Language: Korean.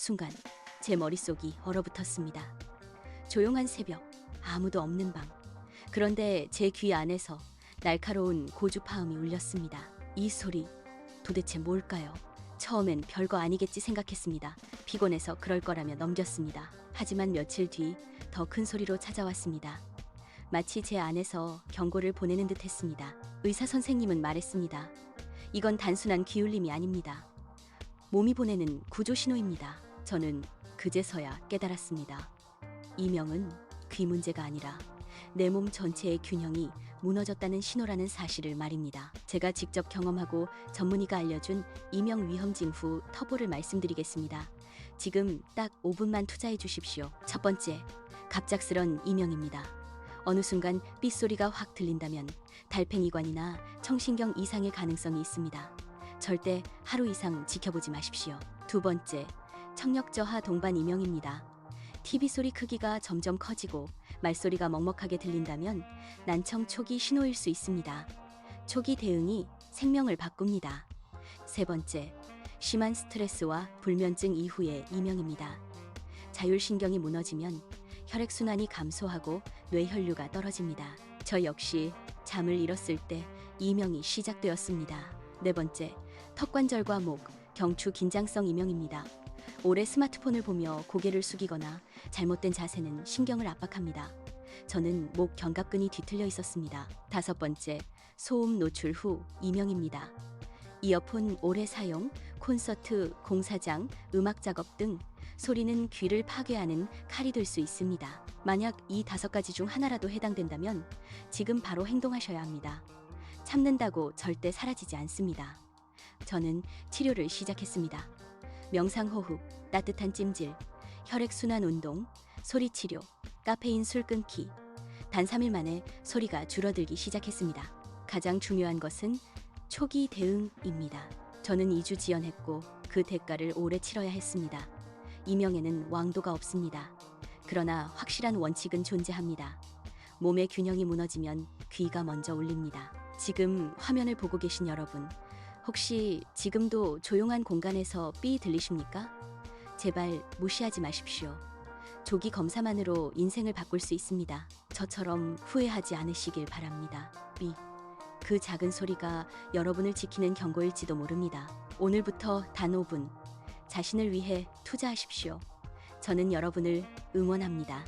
순간 제 머릿속이 얼어붙었습니다. 조용한 새벽, 아무도 없는 방. 그런데 제 귀 안에서 날카로운 고주파음이 울렸습니다. 이 소리 도대체 뭘까요? 처음엔 별거 아니겠지 생각했습니다. 피곤해서 그럴 거라며 넘겼습니다. 하지만 며칠 뒤 더 큰 소리로 찾아왔습니다. 마치 제 안에서 경고를 보내는 듯 했습니다. 의사 선생님은 말했습니다. 이건 단순한 기울림이 아닙니다. 몸이 보내는 구조 신호입니다. 저는 그제서야 깨달았습니다. 이명은 귀 문제가 아니라 내 몸 전체의 균형이 무너졌다는 신호라는 사실을 말입니다. 제가 직접 경험하고 전문의가 알려준 이명 위험 징 후 터보를 말씀드리겠습니다. 지금 딱 5분만 투자해 주십시오. 첫 번째, 갑작스런 이명입니다. 어느 순간 삐소리가 확 들린다면 달팽이관이나 청신경 이상의 가능성이 있습니다. 절대 하루 이상 지켜보지 마십시오. 두 번째, 청력 저하 동반 이명입니다. TV 소리 크기가 점점 커지고 말소리가 먹먹하게 들린다면 난청 초기 신호일 수 있습니다. 초기 대응이 생명을 바꿉니다. 세 번째, 심한 스트레스와 불면증 이후의 이명입니다. 자율신경이 무너지면 혈액순환이 감소하고 뇌혈류가 떨어집니다. 저 역시 잠을 잃었을 때 이명이 시작되었습니다. 네 번째, 턱관절과 목, 경추 긴장성 이명입니다. 오래 스마트폰을 보며 고개를 숙이거나 잘못된 자세는 신경을 압박합니다. 저는 목 견갑근이 뒤틀려 있었습니다. 다섯 번째, 소음 노출 후 이명입니다. 이어폰 오래 사용, 콘서트, 공사장, 음악 작업 등 소리는 귀를 파괴하는 칼이 될 수 있습니다. 만약 이 다섯 가지 중 하나라도 해당된다면 지금 바로 행동하셔야 합니다. 참는다고 절대 사라지지 않습니다. 저는 치료를 시작했습니다. 명상호흡, 따뜻한 찜질, 혈액순환 운동, 소리치료, 카페인 술 끊기. 단 3일 만에 소리가 줄어들기 시작했습니다. 가장 중요한 것은 초기 대응입니다. 저는 2주 지연했고 그 대가를 오래 치러야 했습니다. 이명에는 왕도가 없습니다. 그러나 확실한 원칙은 존재합니다. 몸의 균형이 무너지면 귀가 먼저 울립니다. 지금 화면을 보고 계신 여러분, 혹시 지금도 조용한 공간에서 삐 들리십니까? 제발 무시하지 마십시오. 조기 검사만으로 인생을 바꿀 수 있습니다. 저처럼 후회하지 않으시길 바랍니다. 삐. 그 작은 소리가 여러분을 지키는 경고일지도 모릅니다. 오늘부터 단 5분 자신을 위해 투자하십시오. 저는 여러분을 응원합니다.